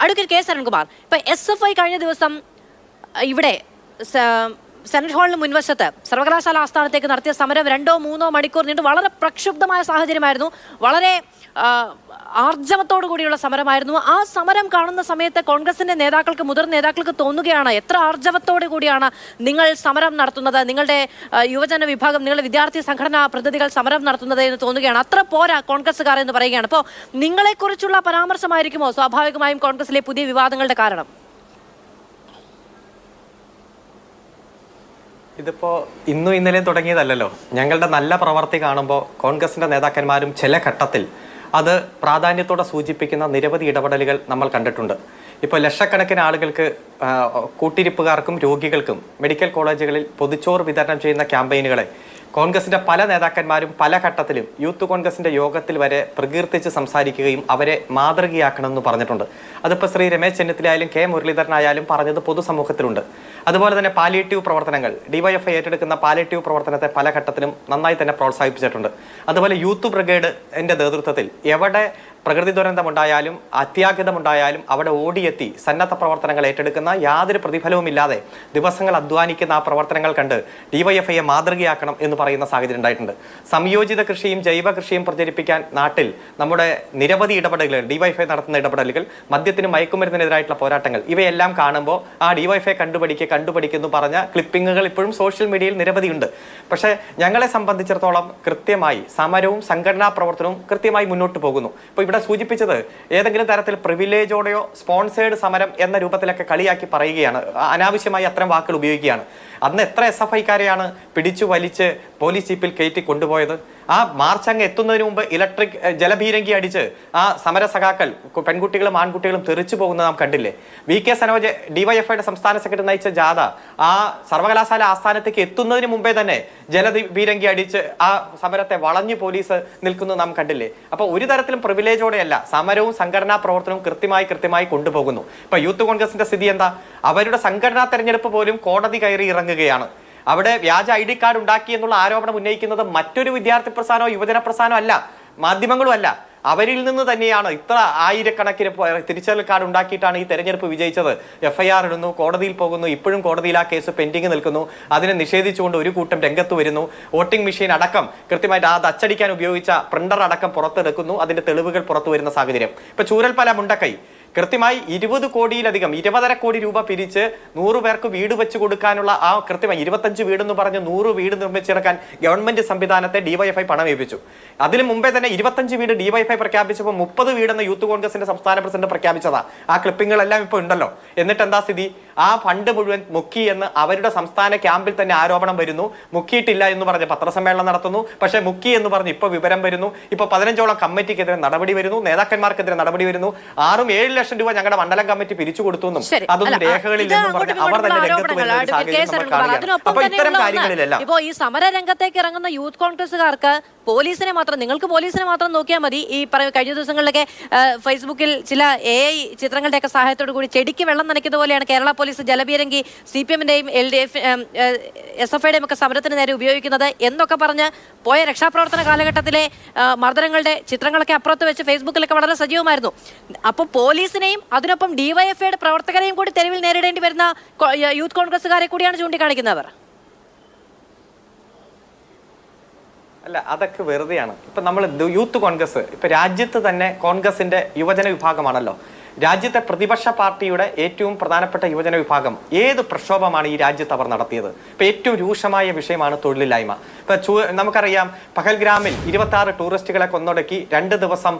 Advocate K Sarankumar ഇപ്പൊ S F I കഴിഞ്ഞ ദിവസം ഇവിടെ സെനറ്റ് ഹാളിന് മുൻവശത്ത് സർവകലാശാല ആസ്ഥാനത്തേക്ക് നടത്തിയ സമരം രണ്ടോ മൂന്നോ മണിക്കൂർ നീണ്ടു വളരെ പ്രക്ഷുബ്ധമായ സാഹചര്യമായിരുന്നു. വളരെ ആർജവത്തോടു കൂടിയുള്ള സമരമായിരുന്നു. ആ സമരം കാണുന്ന സമയത്ത് കോൺഗ്രസിന്റെ നേതാക്കൾക്ക് മുതിർന്ന നേതാക്കൾക്ക് തോന്നുകയാണ് എത്ര ആർജവത്തോടു കൂടിയാണ് നിങ്ങൾ സമരം നടത്തുന്നത്? നിങ്ങളുടെ യുവജന വിഭാഗം നിങ്ങളുടെ വിദ്യാർത്ഥി സംഘടനാ പ്രതിനിധികൾ സമരം നടത്തുന്നത് എന്ന് തോന്നുകയാണ്. അത്ര പോരാ കോൺഗ്രസ്സുകാർ എന്ന് പറയുകയാണ്. അപ്പോൾ നിങ്ങളെക്കുറിച്ചുള്ള പരാമർശമായിരിക്കുമോ? സ്വാഭാവികമായും കോൺഗ്രസിലെ പുതിയ വിവാദങ്ങളുടെ കാരണം. ഇതിപ്പോ ഇന്നും ഇന്നലെയും തുടങ്ങിയതല്ലല്ലോ. ഞങ്ങളുടെ നല്ല പ്രവർത്തി കാണുമ്പോൾ കോൺഗ്രസിന്റെ നേതാക്കന്മാരും ചില ഘട്ടത്തിൽ അത് പ്രാധാന്യത്തോടെ സൂചിപ്പിക്കുന്ന നിരവധി ഇടപെടലുകൾ നമ്മൾ കണ്ടിട്ടുണ്ട്. ഇപ്പോൾ ലക്ഷക്കണക്കിന് ആളുകൾക്ക് കൂട്ടിരിപ്പുകാർക്കും രോഗികൾക്കും മെഡിക്കൽ കോളേജുകളിൽ പൊതിച്ചോറ് വിതരണം ചെയ്യുന്ന ക്യാമ്പയിനുകളെ കോൺഗ്രസിന്റെ പല നേതാക്കന്മാരും പല ഘട്ടത്തിലും യൂത്ത് കോൺഗ്രസിന്റെ യോഗത്തിൽ വരെ പ്രകീർത്തിച്ച് സംസാരിക്കുകയും അവരെ മാതൃകയാക്കണമെന്ന് പറഞ്ഞിട്ടുണ്ട്. അതിപ്പോൾ ശ്രീ രമേശ് ചെന്നിത്തലായാലും കെ മുരളീധരനായാലും പറഞ്ഞത് പൊതുസമൂഹത്തിലുണ്ട്. അതുപോലെ തന്നെ പാലിയേറ്റീവ് പ്രവർത്തനങ്ങൾ. ഡിവൈഎഫ്ഐ ഏറ്റെടുക്കുന്ന പാലിയേറ്റീവ് പ്രവർത്തനത്തെ പല ഘട്ടത്തിലും നന്നായി തന്നെ പ്രോത്സാഹിപ്പിച്ചിട്ടുണ്ട്. അതുപോലെ യൂത്ത് ബ്രിഗേഡ് എന്റെ നേതൃത്വത്തിൽ എവിടെ പ്രകൃതി ദുരന്തമുണ്ടായാലും അത്യാഹിതമുണ്ടായാലും അവിടെ ഓടിയെത്തി സന്നദ്ധ പ്രവർത്തനങ്ങൾ ഏറ്റെടുക്കുന്ന യാതൊരു പ്രതിഫലവുമില്ലാതെ ദിവസങ്ങൾ അധ്വാനിക്കുന്ന ആ പ്രവർത്തനങ്ങൾ കണ്ട് ഡിവൈഎഫ്ഐയെ മാതൃകയാക്കണം എന്ന് പറയുന്ന സാഹചര്യം ഉണ്ടായിട്ടുണ്ട്. സംയോജിത കൃഷിയും ജൈവ കൃഷിയും പ്രചരിപ്പിക്കാൻ നാട്ടിൽ നമ്മുടെ നിരവധി ഇടപെടലുകൾ ഡിവൈഎഫ്ഐ നടത്തുന്ന ഇടപെടലുകൾ മദ്യത്തിനും മയക്കുമരുന്നിനെതിരായിട്ടുള്ള പോരാട്ടങ്ങൾ ഇവയെല്ലാം കാണുമ്പോൾ ആ ഡിവൈഎഫ്ഐ കണ്ടുപഠിക്കുക കണ്ടുപഠിക്കുന്നു പറഞ്ഞ ക്ലിപ്പിങ്ങുകൾ ഇപ്പോഴും സോഷ്യൽ മീഡിയയിൽ നിരവധിയുണ്ട്. പക്ഷേ ഞങ്ങളെ സംബന്ധിച്ചിടത്തോളം കൃത്യമായി സമരവും സംഘടനാ പ്രവർത്തനവും കൃത്യമായി മുന്നോട്ട് പോകുന്നു. ഇപ്പോൾ ഇവിടെ സൂചിപ്പിച്ചത് ഏതെങ്കിലും തരത്തിൽ പ്രിവിലേജോടെയോ സ്പോൺസേഡ് സമരം എന്ന രൂപത്തിലൊക്കെ കളിയാക്കി പറയുകയാണ്. അനാവശ്യമായി അത്തരം വാക്കുകൾ ഉപയോഗിക്കുകയാണ്. അന്ന് എത്ര എസ് എഫ് ഐക്കാരെയാണ് പിടിച്ചു വലിച്ച് പോലീസ് ജീപ്പിൽ കയറ്റി കൊണ്ടുപോയത്? ആ മാർച്ച് അങ്ങ് എത്തുന്നതിന് മുമ്പ് ഇലക്ട്രിക് ജലഭീരങ്കി അടിച്ച് ആ സമര സഖാക്കൾ പെൺകുട്ടികളും ആൺകുട്ടികളും തെറിച്ചു പോകുന്നത് നാം കണ്ടില്ലേ? വി കെ സനോജ് ഡിവൈഎഫ്ഐയുടെ സംസ്ഥാന സെക്രട്ടറി നയിച്ച ജാഥ ആ സർവകലാശാല ആസ്ഥാനത്തേക്ക് എത്തുന്നതിന് മുമ്പേ തന്നെ ജലഭീരങ്കി അടിച്ച് ആ സമരത്തെ വളഞ്ഞു പോലീസ് നിൽക്കുന്നത് നാം കണ്ടില്ലേ? അപ്പോൾ ഒരു തരത്തിലും പ്രിവിലേജോടെയല്ല സമരവും സംഘടനാ പ്രവർത്തനവും കൃത്യമായി കൃത്യമായി കൊണ്ടുപോകുന്നു. ഇപ്പൊ യൂത്ത് കോൺഗ്രസിന്റെ സ്ഥിതി എന്താ? അവരുടെ സംഘടനാ തെരഞ്ഞെടുപ്പ് പോലും കോടതി കയറി ഇറങ്ങുകയാണ്. അവിടെ വ്യാജ ഐ ഡി കാർഡ് ഉണ്ടാക്കി എന്നുള്ള ആരോപണം ഉന്നയിക്കുന്നത് മറ്റൊരു വിദ്യാർത്ഥി പ്രസ്ഥാനമോ യുവജന പ്രസ്ഥാനമോ അല്ല. മാധ്യമങ്ങളും അല്ല. അവരിൽ നിന്ന് തന്നെയാണ് ഇത്ര ആയിരക്കണക്കിന് തിരിച്ചറിയൽ കാർഡ് ഉണ്ടാക്കിയിട്ടാണ് ഈ തെരഞ്ഞെടുപ്പ് വിജയിച്ചത്. എഫ് ഐ ആർ ഇടുന്നു കോടതിയിൽ പോകുന്നു ഇപ്പോഴും കോടതിയിൽ ആ കേസ് പെൻഡിങ് നിൽക്കുന്നു. അതിനെ നിഷേധിച്ചുകൊണ്ട് ഒരു കൂട്ടം രംഗത്ത് വരുന്നു. വോട്ടിംഗ് മെഷീൻ അടക്കം കൃത്യമായിട്ട് അത് അച്ചടിക്കാൻ ഉപയോഗിച്ച പ്രിന്റർ അടക്കം പുറത്തെടുക്കുന്നു. അതിന്റെ തെളിവുകൾ പുറത്തു വരുന്ന സാഹചര്യം. ഇപ്പൊ ചൂരൽപ്പല മുണ്ടക്കൈ. കൃത്യമായി ഇരുപത് കോടിയിലധികം ഇരുപതര കോടി രൂപ പിരിച്ച് നൂറ് പേർക്ക് വീട് വെച്ച് കൊടുക്കാനുള്ള ആ കൃത്യമായി ഇരുപത്തഞ്ച് വീടെന്ന് പറഞ്ഞ് നൂറ് വീട് നിർമ്മിച്ചിറക്കാൻ ഗവൺമെന്റ് സംവിധാനത്തെ ഡിവൈഎഫ്ഐ പണം ഏൽപ്പിച്ചു അതിനു മുമ്പേ തന്നെ ഇരുപത്തഞ്ച് വീട് ഡിവൈഎഫ്ഐ പ്രഖ്യാപിച്ചപ്പോൾ മുപ്പത് വീടെന്ന് യൂത്ത് കോൺഗ്രസിന്റെ സംസ്ഥാന പ്രസിഡന്റ് പ്രഖ്യാപിച്ചതാ. ആ ക്ലിപ്പിങ്ങുകളെല്ലാം ഇപ്പോൾ ഉണ്ടല്ലോ. എന്നിട്ട് എന്താ സ്ഥിതി? ആ ഫണ്ട് മുഴുവൻ മുക്കി എന്ന് അവരുടെ സംസ്ഥാന ക്യാമ്പിൽ തന്നെ ആരോപണം വരുന്നു. മുക്കിയിട്ടില്ല എന്ന് പറഞ്ഞ് പത്രസമ്മേളനം നടത്തുന്നു. പക്ഷേ മുക്കി എന്ന് പറഞ്ഞ് ഇപ്പോൾ വിവരം വരുന്നു. ഇപ്പോൾ പതിനഞ്ചോളം കമ്മിറ്റിക്കെതിരെ നടപടി വരുന്നു. നേതാക്കന്മാർക്കെതിരെ നടപടി വരുന്നു. ആറും ഏഴ് ലക്ഷം രൂപ ഞങ്ങളുടെ മണ്ഡലം കമ്മിറ്റി പിരിച്ചു കൊടുത്തു എന്നും. അതൊന്നും രേഖകളിൽ അവർ തന്നെ രംഗത്ത് വരുന്ന അപ്പൊ ഇത്തരം കാര്യങ്ങളിലെല്ലാം ഇപ്പോ ഈ സമര രംഗത്തേക്ക് ഇറങ്ങുന്ന യൂത്ത് കോൺഗ്രസ്സുകാർക്ക് പോലീസിനെ മാത്രം നിങ്ങൾക്ക് പോലീസിനെ മാത്രം നോക്കിയാൽ മതി. ഈ പറയ കഴിഞ്ഞ ദിവസങ്ങളിലൊക്കെ ഫേസ്ബുക്കിൽ ചില എ ഐ ചിത്രങ്ങളുടെയൊക്കെ സഹായത്തോടു കൂടി ചെടിക്ക് വെള്ളം നനയ്ക്കുന്ന പോലെയാണ് കേരള പോലീസ് ജലപീരങ്കി C P എമ്മിന്റെയും L D F S F ഐയുടെയും ഒക്കെ സമരത്തിന് നേരെ ഉപയോഗിക്കുന്നത് എന്നൊക്കെ പറഞ്ഞ് പോയ രക്ഷാപ്രവർത്തന കാലഘട്ടത്തിലെ മർദ്ദനങ്ങളുടെ ചിത്രങ്ങളൊക്കെ അപ്പുറത്ത് വെച്ച് ഫേസ്ബുക്കിലൊക്കെ വളരെ സജീവമായിരുന്നു. അപ്പോൾ പോലീസിനെയും അതിനൊപ്പം ഡിവൈഎഫ്ഐയുടെ പ്രവർത്തകരെയും കൂടി തെരുവിൽ നേരിടേണ്ടി വരുന്ന യൂത്ത് കോൺഗ്രസ്സുകാരെ കൂടിയാണ് ചൂണ്ടിക്കാണിക്കുന്നവർ. അല്ല അതൊക്കെ വെറുതെയാണ്. ഇപ്പൊ നമ്മൾ യൂത്ത് കോൺഗ്രസ് ഇപ്പൊ രാജ്യത്ത് തന്നെ കോൺഗ്രസിന്റെ യുവജന വിഭാഗമാണല്ലോ. രാജ്യത്തെ പ്രതിപക്ഷ പാർട്ടിയുടെ ഏറ്റവും പ്രധാനപ്പെട്ട യുവജന വിഭാഗം ഏത് പ്രക്ഷോഭമാണ് ഈ രാജ്യത്ത് അവർ നടത്തിയത്? ഇപ്പൊ ഏറ്റവും രൂക്ഷമായ വിഷയമാണ് തൊഴിലില്ലായ്മ. നമുക്കറിയാം പഹൽഗ്രാമിൽ ഇരുപത്തി ആറ് ടൂറിസ്റ്റുകളെ കൊന്നൊടുക്കി രണ്ട് ദിവസം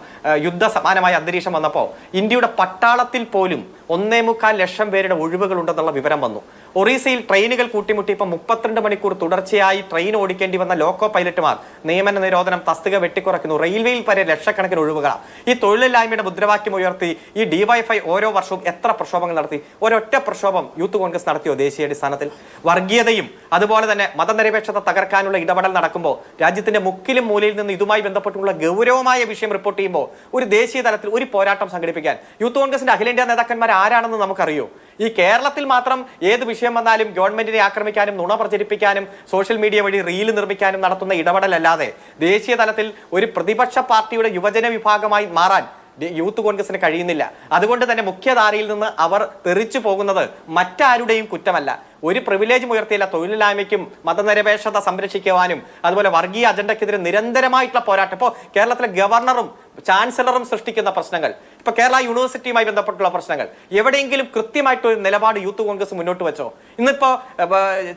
യുദ്ധ സമാനമായ അന്തരീക്ഷം വന്നപ്പോൾ ഇന്ത്യയുടെ പട്ടാളത്തിൽ പോലും ഒന്നേ മുക്കാൽ ലക്ഷം പേരുടെ ഒഴിവുകൾ ഉണ്ടെന്നുള്ള വിവരം വന്നു. ഒറീസയിൽ ട്രെയിനുകൾ കൂട്ടിമുട്ടി ഇപ്പം മുപ്പത്തിരണ്ട് മണിക്കൂർ തുടർച്ചയായി ട്രെയിൻ ഓടിക്കേണ്ടി വന്ന ലോക്കോ പൈലറ്റുമാർ നിയമന നിരോധനം തസ്തിക വെട്ടിക്കുറയ്ക്കുന്നു. റെയിൽവേയിൽ വരെ ലക്ഷക്കണക്കിന് ഒഴിവുകളാണ് ഈ തൊഴിലില്ലായ്മയുടെ മുദ്രാവാക്യം ഉയർത്തി ഈ ഡിവൈഫൈ ഓരോ വർഷവും എത്ര പ്രക്ഷോഭങ്ങൾ നടത്തി? ഒരൊറ്റ പ്രക്ഷോഭം യൂത്ത് കോൺഗ്രസ് നടത്തിയോ ദേശീയ അടിസ്ഥാനത്തിൽ? വർഗീയതയും അതുപോലെ തന്നെ മതനിരപേക്ഷത തകർക്കാനുള്ള ഇടപെടൽ നടക്കുമ്പോൾ രാജ്യത്തിന്റെ മുക്കിലും മൂലയിൽ നിന്ന് ഇതുമായി ബന്ധപ്പെട്ടുള്ള ഗൗരവമായ വിഷയം റിപ്പോർട്ട് ചെയ്യുമ്പോൾ ഒരു ദേശീയ തലത്തിൽ ഒരു പോരാട്ടം സംഘടിപ്പിക്കാൻ യൂത്ത് കോൺഗ്രസിന്റെ അഖിലേന്ത്യാ നേതാക്കന്മാർ ആരാണെന്ന് നമുക്കറിയോ? ഈ കേരളത്തിൽ മാത്രം ഏത് വിഷയം വന്നാലും ഗവൺമെന്റിനെ ആക്രമിക്കാനും നുണ പ്രചരിപ്പിക്കാനും സോഷ്യൽ മീഡിയ വഴി റീൽ നിർമ്മിക്കാനും നടത്തുന്ന ഇടപെടലല്ലാതെ ദേശീയ തലത്തിൽ ഒരു പ്രതിപക്ഷ പാർട്ടിയുടെ യുവജന വിഭാഗമായി മാറാൻ യൂത്ത് കോൺഗ്രസിന് കഴിയുന്നില്ല. അതുകൊണ്ട് തന്നെ മുഖ്യധാരയിൽ നിന്ന് അവർ തെറിച്ചു പോകുന്നത് മറ്റാരുടെയും കുറ്റമല്ല. ഒരു പ്രിവിലേജും ഉയർത്തിയില്ല തൊഴിലില്ലായ്മയ്ക്കും മതനിരപേക്ഷത സംരക്ഷിക്കുവാനും അതുപോലെ വർഗീയ അജണ്ടക്കെതിരെ നിരന്തരമായിട്ടുള്ള പോരാട്ടം. ഇപ്പോൾ കേരളത്തിലെ ഗവർണറും ചാൻസലറും സൃഷ്ടിക്കുന്ന പ്രശ്നങ്ങൾ ഇപ്പൊ കേരള യൂണിവേഴ്സിറ്റിയുമായി ബന്ധപ്പെട്ടുള്ള പ്രശ്നങ്ങൾ എവിടെയെങ്കിലും കൃത്യമായിട്ട് ഒരു നിലപാട് യൂത്ത് കോൺഗ്രസ് മുന്നോട്ട് വെച്ചോ? ഇന്നിപ്പോ ഏർ,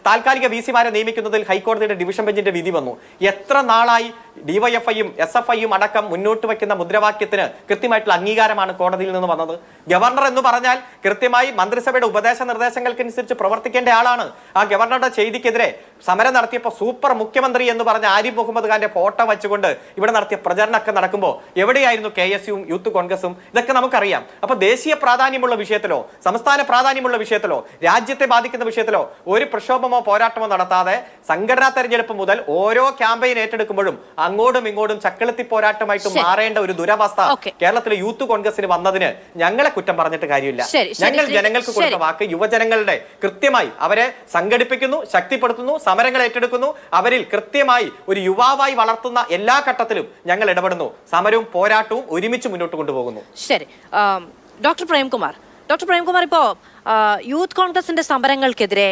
താൽക്കാലിക വി സിമാരെ നിയമിക്കുന്നതിൽ ഹൈക്കോടതിയുടെ ഡിവിഷൻ ബെഞ്ചിന്റെ വിധി വന്നു. എത്ര നാളായി ഡിവൈഎഫ്ഐയും എസ് എഫ് ഐയും അടക്കം മുന്നോട്ട് വയ്ക്കുന്ന മുദ്രാവാക്യത്തിന് കൃത്യമായിട്ടുള്ള അംഗീകാരമാണ് കോടതിയിൽ നിന്ന് വന്നത്. ഗവർണർ എന്ന് പറഞ്ഞാൽ കൃത്യമായി മന്ത്രിസഭയുടെ ഉപദേശ നിർദ്ദേശങ്ങൾക്കനുസരിച്ച് പ്രവർത്തിക്കേണ്ട ആളാണ്. ആ ഗവർണറുടെ ചെയ്തിക്കെതിരെ സമരം നടത്തിയപ്പോൾ സൂപ്പർ മുഖ്യമന്ത്രി എന്ന് പറഞ്ഞ ആരിഫ് മുഹമ്മദ് ഖാന്റെ ഫോട്ടോ വെച്ചുകൊണ്ട് ഇവിടെ നടത്തിയ പ്രചരണമൊക്കെ നടക്കുമ്പോൾ എവിടെയായിരുന്നു കെ എസ് യുവും യൂത്ത് കോൺഗ്രസും? ഇതൊക്കെ നമുക്കറിയാം. അപ്പോൾ ദേശീയ പ്രാധാന്യമുള്ള വിഷയത്തിലോ സംസ്ഥാന പ്രാധാന്യമുള്ള വിഷയത്തിലോ രാജ്യത്തെ ബാധിക്കുന്ന വിഷയത്തിലോ ഒരു പ്രക്ഷോഭമോ പോരാട്ടമോ നടത്താതെ സംഘടനാ തെരഞ്ഞെടുപ്പ് മുതൽ ഓരോ ക്യാമ്പയിൻ ഏറ്റെടുക്കുമ്പോഴും അങ്ങോട്ടും ഇങ്ങോട്ടും ചക്കളത്തി പോരാട്ടമായിട്ട് മാറേണ്ട ഒരു ദുരവസ്ഥ കേരളത്തിലെ യൂത്ത് കോൺഗ്രസിന് വന്നതിന് ഞങ്ങളെ കുറ്റം പറഞ്ഞിട്ട് കാര്യമില്ല. ഞങ്ങൾ ജനങ്ങൾക്ക് കൊടുത്ത വാക്ക് യുവജനങ്ങളുടെ കൃത്യമായി അവരെ സംഘടിപ്പിക്കുന്നു ശക്തിപ്പെടുത്തുന്നു സമരങ്ങൾ ഏറ്റെടുക്കുന്നു. അവരിൽ കൃത്യമായി ഒരു യുവാവായി വളർത്തുന്ന എല്ലാ ഘട്ടത്തിലും ഞങ്ങൾ ഇടപെടുന്നു. സമരവും പോരാട്ടവും ഒരുമിച്ച് മുന്നോട്ട് കൊണ്ടുപോകുന്നു. ശരി. ഡോക്ടർ പ്രേംകുമാർ ഡോക്ടർ പ്രേംകുമാർ ഇപ്പോ യൂത്ത് കോൺഗ്രസിന്റെ സമരങ്ങൾക്കെതിരെ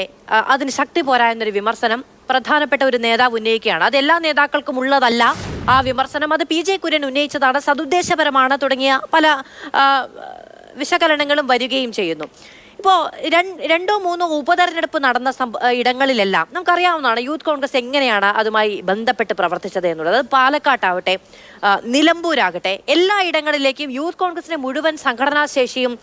അതിന് ശക്തി പോരാ എന്നൊരു വിമർശനം പ്രധാനപ്പെട്ട ഒരു നേതാവ് ഉന്നയിക്കുകയാണ്. അത് എല്ലാ നേതാക്കൾക്കും ഉള്ളതല്ല ആ വിമർശനം. അത് പി ജെ കുര്യൻ ഉന്നയിച്ചതാണ്. സതുദ്ദേശപരമാണ് തുടങ്ങിയ പല വിശകലനങ്ങളും വരികയും ചെയ്യുന്നു. ഇപ്പോൾ രണ്ടോ മൂന്നോ ഉപതെരഞ്ഞെടുപ്പ് നടന്ന ഇടങ്ങളിലെല്ലാം നമുക്കറിയാവുന്നതാണ് യൂത്ത് കോൺഗ്രസ് എങ്ങനെയാണ് അതുമായി ബന്ധപ്പെട്ട് പ്രവർത്തിച്ചത് എന്നുള്ളത്. അത് പാലക്കാട്ടാവട്ടെ നിലമ്പൂരാകട്ടെ എല്ലാ ഇടങ്ങളിലേക്കും യൂത്ത് കോൺഗ്രസിന്റെ മുഴുവൻ സംഘടനാ ശേഷിയും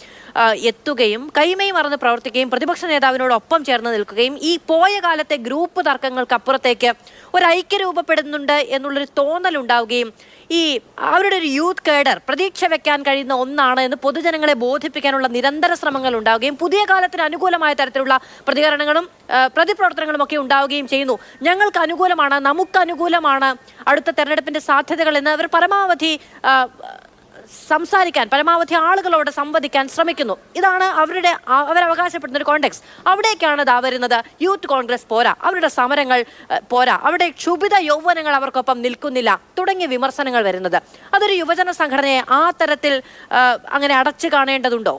എത്തുകയും കൈമയും മറന്ന് പ്രവർത്തിക്കുകയും പ്രതിപക്ഷ നേതാവിനോടൊപ്പം ചേർന്ന് നിൽക്കുകയും ഈ പോയ കാലത്തെ ഗ്രൂപ്പ് തർക്കങ്ങൾക്ക് അപ്പുറത്തേക്ക് ഒരു ഐക്യ രൂപപ്പെടുന്നുണ്ട് എന്നുള്ളൊരു തോന്നൽ ഉണ്ടാവുകയും ഈ അവരുടെ ഒരു യൂത്ത് കേഡർ പ്രതീക്ഷ വെക്കാൻ കഴിയുന്ന ഒന്നാണ് എന്ന് പൊതുജനങ്ങളെ ബോധിപ്പിക്കാനുള്ള നിരന്തര ശ്രമങ്ങൾ ഉണ്ടാവുകയും പുതിയ കാലത്തിന് അനുകൂലമായ തരത്തിലുള്ള പ്രതികരണങ്ങളും പ്രതിപ്രവർത്തനങ്ങളും ഒക്കെ ഉണ്ടാവുകയും ചെയ്യുന്നു. ഞങ്ങൾക്ക് അനുകൂലമാണ് നമുക്ക് അനുകൂലമാണ് അടുത്ത തെരഞ്ഞെടുപ്പിന്റെ സാധ്യതകൾ എന്ന് അവർ പരമാവധി സംസാരിക്കാൻ പരമാവധി ആളുകളോട് സംവദിക്കാൻ ശ്രമിക്കുന്നു. ഇതാണ് അവരുടെ അവരവകാശപ്പെടുന്ന ഒരു കോണ്ടെക്സ് അവിടേക്കാണ് ഇതാ വരുന്നത് യൂത്ത് കോൺഗ്രസ് പോരാ. അവരുടെ സമരങ്ങൾ പോരാ. അവിടെ ക്ഷുഭിത യൗവനങ്ങൾ അവർക്കൊപ്പം നിൽക്കുന്നില്ല. തുടങ്ങിയ വിമർശനങ്ങൾ വരുന്നത്. അതൊരു യുവജന സംഘടനയെ ആ തരത്തിൽ അങ്ങനെ അടച്ചു കാണേണ്ടതുണ്ടോ?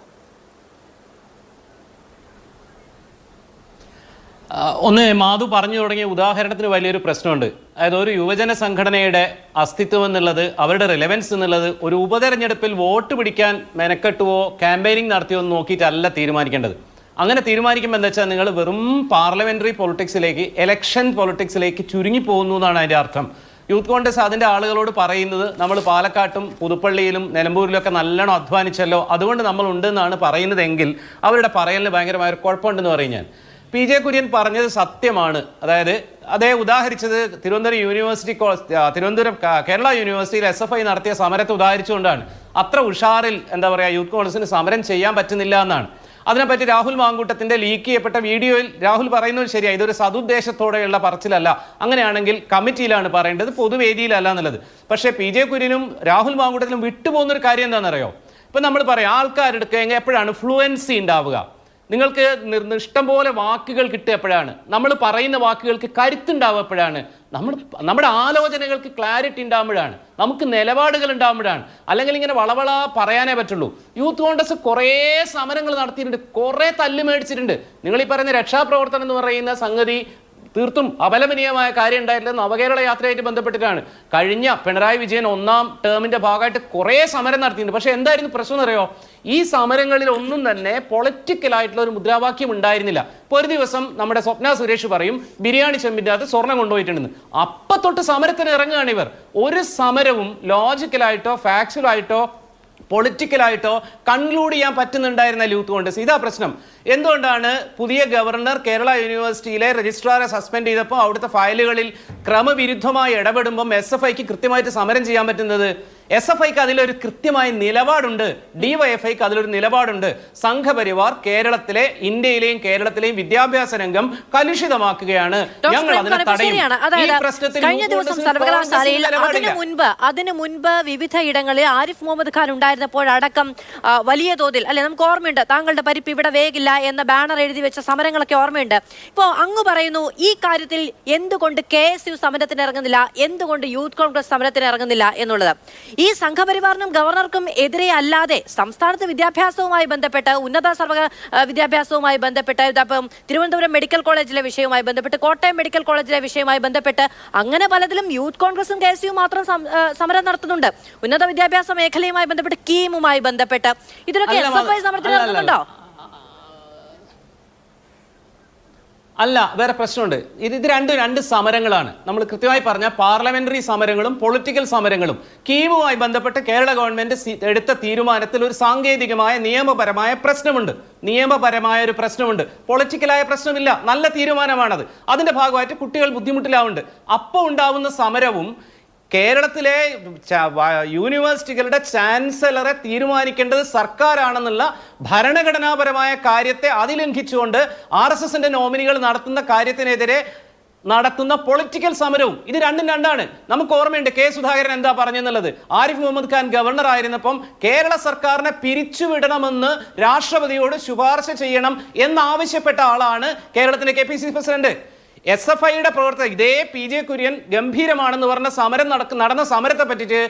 ഒന്ന് മാധു പറഞ്ഞു തുടങ്ങിയ ഉദാഹരണത്തിന് വലിയൊരു പ്രശ്നമുണ്ട്. അതായത് ഒരു യുവജന സംഘടനയുടെ അസ്തിത്വം എന്നുള്ളത് അവരുടെ റിലവൻസ് എന്നുള്ളത് ഒരു ഉപതെരഞ്ഞെടുപ്പിൽ വോട്ട് പിടിക്കാൻ മെനക്കെട്ടുവോ ക്യാമ്പയിനിങ് നടത്തിയോ എന്ന് നോക്കിയിട്ടല്ല തീരുമാനിക്കേണ്ടത്. അങ്ങനെ തീരുമാനിക്കുമ്പോൾ എന്താ വെച്ചാൽ നിങ്ങൾ വെറും പാർലമെന്ററി പൊളിറ്റിക്സിലേക്ക് ഇലക്ഷൻ പൊളിറ്റിക്സിലേക്ക് ചുരുങ്ങി പോകുന്നു എന്നാണ് അതിന്റെ അർത്ഥം. യൂത്ത് കോൺഗ്രസ് അതിന്റെ ആളുകളോട് പറയുന്നത് നമ്മൾ പാലക്കാട്ടും പുതുപ്പള്ളിയിലും നിലമ്പൂരിലൊക്കെ നല്ലോണം അധ്വാനിച്ചല്ലോ അതുകൊണ്ട് നമ്മൾ ഉണ്ടെന്നാണ് പറയുന്നതെങ്കിൽ അവരുടെ പറയലിന് ഭയങ്കരമായ ഒരു കുഴപ്പമുണ്ടെന്ന് പറയും ഞാൻ. പി ജെ കുര്യൻ പറഞ്ഞത് സത്യമാണ്. അതായത് അദ്ദേഹം ഉദാഹരിച്ചത് തിരുവനന്തപുരം യൂണിവേഴ്സിറ്റി തിരുവനന്തപുരം കേരള യൂണിവേഴ്സിറ്റിയിൽ എസ് എഫ് ഐ നടത്തിയ സമരത്തെ ഉദാഹരിച്ചുകൊണ്ടാണ്. അത്ര ഉഷാറിൽ എന്താ പറയുക യൂത്ത് കോൺഗ്രസിന് സമരം ചെയ്യാൻ പറ്റുന്നില്ല എന്നാണ്. അതിനെപ്പറ്റി രാഹുൽ മാങ്കൂട്ടത്തിന്റെ ലീക്ക് ചെയ്യപ്പെട്ട വീഡിയോയിൽ രാഹുൽ പറയുന്നത് ശരിയാണ് ഇതൊരു സതുദ്ദേശത്തോടെയുള്ള പറച്ചിലല്ല. അങ്ങനെയാണെങ്കിൽ കമ്മിറ്റിയിലാണ് പറയേണ്ടത് പൊതുവേദിയിലല്ല എന്നുള്ളത്. പക്ഷേ പി ജെ കുര്യനും രാഹുൽ മാങ്കൂട്ടത്തിനും വിട്ടുപോകുന്ന ഒരു കാര്യം എന്താണെന്നറിയോ? ഇപ്പം നമ്മൾ പറയാം ആൾക്കാരെടുക്കുക എപ്പോഴാണ് ഫ്ലുവൻസി ഉണ്ടാവുക. നിങ്ങൾക്ക് നിർദ്ദിഷ്ടം പോലെ വാക്കുകൾ കിട്ടുക എപ്പോഴാണ് നമ്മൾ പറയുന്ന വാക്കുകൾക്ക് കരുത്തുണ്ടാവുമ്പോഴാണ്. നമ്മൾ നമ്മുടെ ആലോചനകൾക്ക് ക്ലാരിറ്റി ഉണ്ടാകുമ്പോഴാണ് നമുക്ക് നിലപാടുകൾ ഉണ്ടാകുമ്പോഴാണ് അല്ലെങ്കിൽ ഇങ്ങനെ വളവള പറയാനേ പറ്റുള്ളൂ. യൂത്ത് കോൺഗ്രസ് കുറേ സമരങ്ങൾ നടത്തിയിട്ടുണ്ട്. കുറേ തല്ല് മേടിച്ചിട്ടുണ്ട്. നിങ്ങൾ ഈ പറയുന്ന രക്ഷാപ്രവർത്തനം എന്ന് പറയുന്ന സംഗതി തീർത്തും അപലപനീയമായ കാര്യം ഉണ്ടായിട്ടില്ല നവകേരള യാത്രയായിട്ട് ബന്ധപ്പെട്ടിട്ടാണ്. കഴിഞ്ഞ പിണറായി വിജയൻ ഒന്നാം ടേമിന്റെ ഭാഗമായിട്ട് കുറേ സമരം നടത്തിയിട്ടുണ്ട്. പക്ഷേ എന്തായിരുന്നു പ്രശ്നം എന്നറിയോ? ഈ സമരങ്ങളിൽ ഒന്നും തന്നെ പൊളിറ്റിക്കൽ ആയിട്ടുള്ള ഒരു മുദ്രാവാക്യം ഉണ്ടായിരുന്നില്ല. ഇപ്പോൾ ഒരു ദിവസം നമ്മുടെ സ്വപ്ന സുരേഷ് പറയും ബിരിയാണി ചെമ്പിന്റെ അകത്ത് സ്വർണം കൊണ്ടുപോയിട്ടുണ്ടെന്ന്. അപ്പം തൊട്ട് സമരത്തിന് ഇറങ്ങുകയാണ് ഇവർ. ഒരു സമരവും ലോജിക്കലായിട്ടോ ഫാക്ച്വലായിട്ടോ പൊളിറ്റിക്കലായിട്ടോ കൺക്ലൂഡ് ചെയ്യാൻ പറ്റുന്നുണ്ടായിരുന്ന യൂത്ത് കോൺഗ്രസ് ഇതാ പ്രശ്നം. എന്തുകൊണ്ടാണ് പുതിയ ഗവർണർ കേരള യൂണിവേഴ്സിറ്റിയിലെ രജിസ്ട്രാറെ സസ്പെൻഡ് ചെയ്തപ്പോൾ അവിടുത്തെ ഫയലുകളിൽ ക്രമവിരുദ്ധമായി ഇടപെടുമ്പം എസ് എഫ് ഐക്ക് കൃത്യമായിട്ട് സമരം ചെയ്യാൻ പറ്റുന്നത്? എസ് എഫ് ഐക്ക് അതിലൊരു കൃത്യമായ നിലപാടുണ്ട്. ഡിവൈഎഫ്ഐക്ക് അതിലൊരു നിലപാടുണ്ട്. സംഘപരിവാർ കേരളത്തിലെ ഇന്ത്യയിലെയും കേരളത്തിലെയും വിദ്യാഭ്യാസ രംഗം കലുഷിതമാക്കുകയാണ്. ഞങ്ങൾ അതിനെ പ്രേംകുമാർ, തടയും. ഈ പ്രശ്നത്തിൽ കഴിഞ്ഞ ദിവസം കോൺഗ്രസിന് സർവകലാശാലയിൽ അതിനു മുൻപ് അതിനു മുൻപ് വിവിധ ഇടങ്ങളിൽ ആരിഫ് മുഹമ്മദ് ഖാൻ ഉണ്ടായിരുന്നപ്പോഴടക്കം അടക്കം വലിയ തോതിൽ അല്ലെ നമുക്ക് ഓർമ്മയുണ്ട് താങ്കളുടെ പരിപ്പ് ഇവിടെ വേഗില്ല എന്ന ബാനർ എഴുതി വെച്ച സമരങ്ങളൊക്കെ ഓർമ്മയുണ്ട്. ഇപ്പോ അങ്ങ് പറയുന്നു ഈ കാര്യത്തിൽ എന്തുകൊണ്ട് കെ എസ് യു സമരത്തിന് ഇറങ്ങുന്നില്ല എന്തുകൊണ്ട് യൂത്ത് കോൺഗ്രസ് സമരത്തിന് ഇറങ്ങുന്നില്ല എന്നുള്ളത്. ഈ സംഘപരിവാറിനും ഗവർണർക്കും എതിരെ അല്ലാതെ സംസ്ഥാനത്ത് വിദ്യാഭ്യാസവുമായി ബന്ധപ്പെട്ട് ഉന്നത സർവ വിദ്യാഭ്യാസവുമായി ബന്ധപ്പെട്ട് ഇതപ്പം തിരുവനന്തപുരം മെഡിക്കൽ കോളേജിലെ വിഷയവുമായി ബന്ധപ്പെട്ട് കോട്ടയം മെഡിക്കൽ കോളേജിലെ വിഷയവുമായി ബന്ധപ്പെട്ട് അങ്ങനെ പലതിലും യൂത്ത് കോൺഗ്രസും കെ എസ് മാത്രം സമരം നടത്തുന്നുണ്ട്. ഉന്നത വിദ്യാഭ്യാസ മേഖലയുമായി ബന്ധപ്പെട്ട് കീമുമായി ബന്ധപ്പെട്ട്. ഇതിലൊക്കെ എസ് എഫ് ഐ സമരത്തിന് നടത്തുന്നുണ്ടോ? അല്ല വേറെ പ്രശ്നമുണ്ട്. ഇത് ഇത് രണ്ടും രണ്ട് സമരങ്ങളാണ്. നമ്മൾ കൃത്യമായി പറഞ്ഞ പാർലമെന്ററി സമരങ്ങളും പൊളിറ്റിക്കൽ സമരങ്ങളും കീമുമായി ബന്ധപ്പെട്ട് കേരള ഗവൺമെന്റ് എടുത്ത തീരുമാനത്തിൽ ഒരു സാങ്കേതികമായ നിയമപരമായ പ്രശ്നമുണ്ട്. നിയമപരമായ ഒരു പ്രശ്നമുണ്ട്. പൊളിറ്റിക്കലായ പ്രശ്നമില്ല. നല്ല തീരുമാനമാണത്. അതിന്റെ ഭാഗമായിട്ട് കുട്ടികൾ ബുദ്ധിമുട്ടിലാവുന്നുണ്ട്. അപ്പോൾ ഉണ്ടാവുന്ന സമരവും കേരളത്തിലെ യൂണിവേഴ്സിറ്റികളുടെ ചാൻസലറെ തീരുമാനിക്കേണ്ടത് സർക്കാരാണെന്നുള്ള ഭരണഘടനാപരമായ കാര്യത്തെ അതിലംഘിച്ചുകൊണ്ട് ആർ എസ് എസിന്റെ നോമിനികൾ നടത്തുന്ന കാര്യത്തിനെതിരെ നടത്തുന്ന പൊളിറ്റിക്കൽ സമരവും ഇത് രണ്ടും രണ്ടാണ്. നമുക്ക് ഓർമ്മയുണ്ട് കെ സുധാകരൻ എന്താ പറഞ്ഞെന്നുള്ളത്? ആരിഫ് മുഹമ്മദ് ഖാൻ ഗവർണർ ആയിരുന്നപ്പം കേരള സർക്കാരിനെ പിരിച്ചുവിടണമെന്ന് രാഷ്ട്രപതിയോട് ശുപാർശ ചെയ്യണം എന്നാവശ്യപ്പെട്ട ആളാണ് കേരളത്തിന്റെ K P C president. S F ഐയുടെ പ്രവർത്തകർ ഇതേ പി ജെ കുര്യൻ ഗംഭീരമാണെന്ന് പറഞ്ഞ സമരം നടക്കുന്ന നടന്ന സമരത്തെ പറ്റിയിട്ട്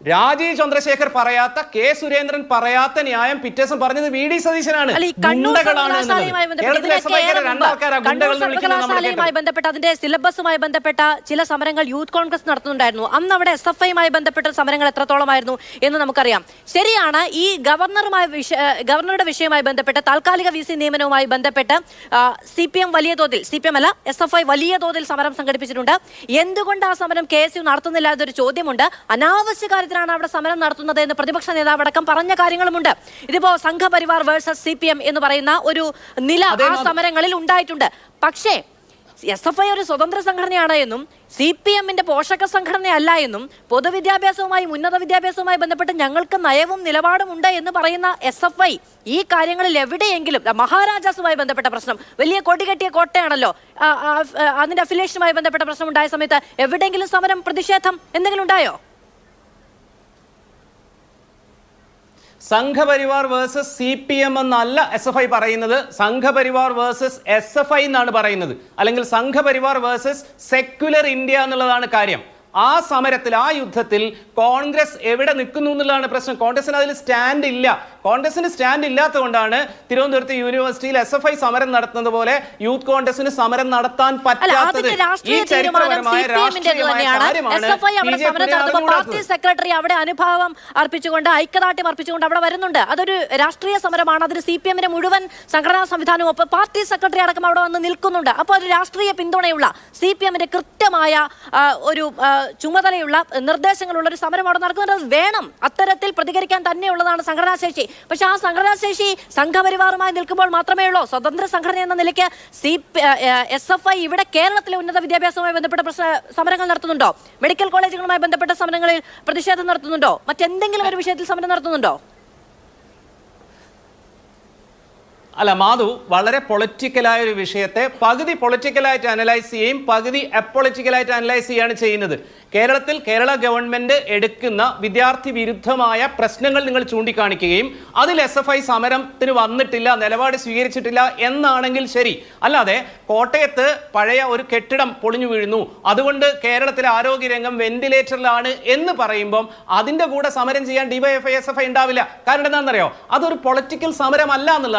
രാജീവ് ചന്ദ്രശേഖർ പറയാത്ത കെ സുരേന്ദ്രൻ പറയാത്ത ന്യായം പിറ്റേസം പറഞ്ഞത് വി ഡി സതീശനാണ്. സർവകലാശാലയുമായി. ബന്ധപ്പെട്ട് അതിന്റെ സിലബസുമായി ബന്ധപ്പെട്ട ചില സമരങ്ങൾ യൂത്ത് കോൺഗ്രസ് നടത്തുന്നുണ്ടായിരുന്നു. അന്ന് അവിടെ എസ് എഫ് ഐയുമായി ബന്ധപ്പെട്ട സമരങ്ങൾ എത്രത്തോളമായിരുന്നു എന്ന് നമുക്കറിയാം. ശരിയാണ് ഈ ഗവർണറുമായി ഗവർണറുടെ വിഷയവുമായി ബന്ധപ്പെട്ട് താൽക്കാലിക വി സി നിയമനവുമായി ബന്ധപ്പെട്ട് സി പി എം വലിയ തോതിൽ സി പി എം അല്ല എസ് എഫ് ഐ വലിയ തോതിൽ സമരം സംഘടിപ്പിച്ചിട്ടുണ്ട്. എന്തുകൊണ്ട് ആ സമരം കെ എസ് യു നടത്തുന്നില്ല എന്നൊരു ചോദ്യമുണ്ട്. അനാവശ്യ കാര്യത്തിലാണ് അവിടെ സമരം നടത്തുന്നത് എന്ന് പ്രതിപക്ഷ നേതാവ് അടക്കം പറഞ്ഞ കാര്യങ്ങളുമുണ്ട്. ഇതിപ്പോ Sangh Parivar versus C P M എന്ന് പറയുന്ന ഒരു നില ആ സമരങ്ങളിൽ ഉണ്ടായിട്ടുണ്ട്. പക്ഷേ എസ് എഫ് ഐ ഒരു സ്വതന്ത്ര സംഘടനയാണ് എന്നും സി പി എമ്മിന്റെ പോഷക സംഘടനയല്ല എന്നും പൊതുവിദ്യാഭ്യാസവുമായി ഉന്നത വിദ്യാഭ്യാസവുമായി ബന്ധപ്പെട്ട് ഞങ്ങൾക്ക് നയവും നിലപാടും ഉണ്ട് എന്ന് പറയുന്ന എസ് എഫ് ഐ ഈ കാര്യങ്ങളിൽ എവിടെയെങ്കിലും മഹാരാജാസുമായി ബന്ധപ്പെട്ട പ്രശ്നം വലിയ കൊടി കെട്ടിയ കോട്ടയാണല്ലോ അതിന്റെ അഫിലേഷനുമായി ബന്ധപ്പെട്ട പ്രശ്നം ഉണ്ടായ സമയത്ത് എവിടെയെങ്കിലും സമരം പ്രതിഷേധം എന്തെങ്കിലും ഉണ്ടായോ? Sangh Parivar versus C P M എന്നല്ല എസ് എഫ് ഐ പറയുന്നത്. Sangh Parivar versus S F I എന്നാണ് പറയുന്നത്. അല്ലെങ്കിൽ സംഘപരിവാർ വേഴ്സസ് സെക്യുലർ ഇന്ത്യ എന്നുള്ളതാണ് കാര്യം. ആ സമരത്തിൽ ആ യുദ്ധത്തിൽ കോൺഗ്രസ് എവിടെ നിൽക്കുന്നു എന്നുള്ളതാണ് പ്രശ്നം. കോൺഗ്രസിന് അതിൽ സ്റ്റാൻഡ് ഇല്ല. കോൺഗ്രസിന് സ്റ്റാൻഡ് ഇല്ലാത്തതുകൊണ്ടാണ് തിരുവനന്തപുരത്ത് യൂണിവേഴ്സിറ്റിയിൽ എസ് എഫ് ഐ സമരം നടത്തുന്നത് പോലെ യൂത്ത് കോൺഗ്രസിന് സമരം നടത്താൻ പറ്റാത്തത്. ഈ ചരിത്രപരമായ രാഷ്ട്രീയമായ സെക്രട്ടറി അവിടെ അനുഭാവം അർപ്പിച്ചുകൊണ്ട് ഐക്യദാർഢ്യം അർപ്പിച്ചുകൊണ്ട് അവിടെ വരുന്നുണ്ട്. അതൊരു രാഷ്ട്രീയ സമരമാണ്. അതിന് സി പി എമ്മിന്റെ മുഴുവൻ സംഘടനാ സംവിധാനവും ഒപ്പം പാർട്ടി സെക്രട്ടറി അടക്കം അവിടെ വന്ന് നിൽക്കുന്നുണ്ട്. അപ്പോൾ ഒരു രാഷ്ട്രീയ പിന്തുണയുള്ള സി പി എമ്മിന്റെ കൃത്യമായ ഒരു ചുമതലയുള്ള നിർദ്ദേശങ്ങളുള്ള ഒരു സമരം അവിടെ നടക്കുന്നുണ്ട്. വേണം. അത്തരത്തിൽ പ്രതികരിക്കാൻ തന്നെയുള്ളതാണ് സംഘടനാ ശേഷി പക്ഷെ ആ സംഘടനാ ശേഷി സംഘപരിവാറുമായി നിൽക്കുമ്പോൾ മാത്രമേ ഉള്ളൂ സ്വതന്ത്ര സംഘടന എന്ന നിലയ്ക്ക് സി എസ് എഫ് ഐ ഇവിടെ കേരളത്തിലെ ഉന്നത വിദ്യാഭ്യാസവുമായി ബന്ധപ്പെട്ട പ്രശ്ന സമരങ്ങൾ നടത്തുന്നുണ്ടോ? മെഡിക്കൽ കോളേജുകളുമായി ബന്ധപ്പെട്ട സമരങ്ങളിൽ പ്രതിഷേധം നടത്തുന്നുണ്ടോ? മറ്റെന്തെങ്കിലും ഒരു വിഷയത്തിൽ സമരം നടത്തുന്നുണ്ടോ? അല്ല മാധു വളരെ പൊളിറ്റിക്കലായ ഒരു വിഷയത്തെ പകുതി പൊളിറ്റിക്കലായിട്ട് അനലൈസ് ചെയ്യുകയും പകുതി അപ്പൊളിറ്റിക്കലായിട്ട് അനലൈസ് ചെയ്യുകയാണ് ചെയ്യുന്നത്. കേരളത്തിൽ കേരള ഗവൺമെന്റ് എടുക്കുന്ന വിദ്യാർത്ഥി വിരുദ്ധമായ പ്രശ്നങ്ങൾ നിങ്ങൾ ചൂണ്ടിക്കാണിക്കുകയും അതിൽ എസ് എഫ് ഐ സമരത്തിന് വന്നിട്ടില്ല നിലപാട് സ്വീകരിച്ചിട്ടില്ല എന്നാണെങ്കിൽ ശരി. അല്ലാതെ കോട്ടയത്ത് പഴയ ഒരു കെട്ടിടം പൊളിഞ്ഞു വീഴുന്നു. അതുകൊണ്ട് കേരളത്തിലെ ആരോഗ്യരംഗം വെന്റിലേറ്ററിലാണ് എന്ന് പറയുമ്പം അതിന്റെ കൂടെ സമരം ചെയ്യാൻ ഡിവൈഎഫ്ഐ എസ് എഫ് ഐ ഉണ്ടാവില്ല. കാരണം എന്താണെന്നറിയോ? അതൊരു പൊളിറ്റിക്കൽ സമരമല്ല എന്നുള്ളതാണ്.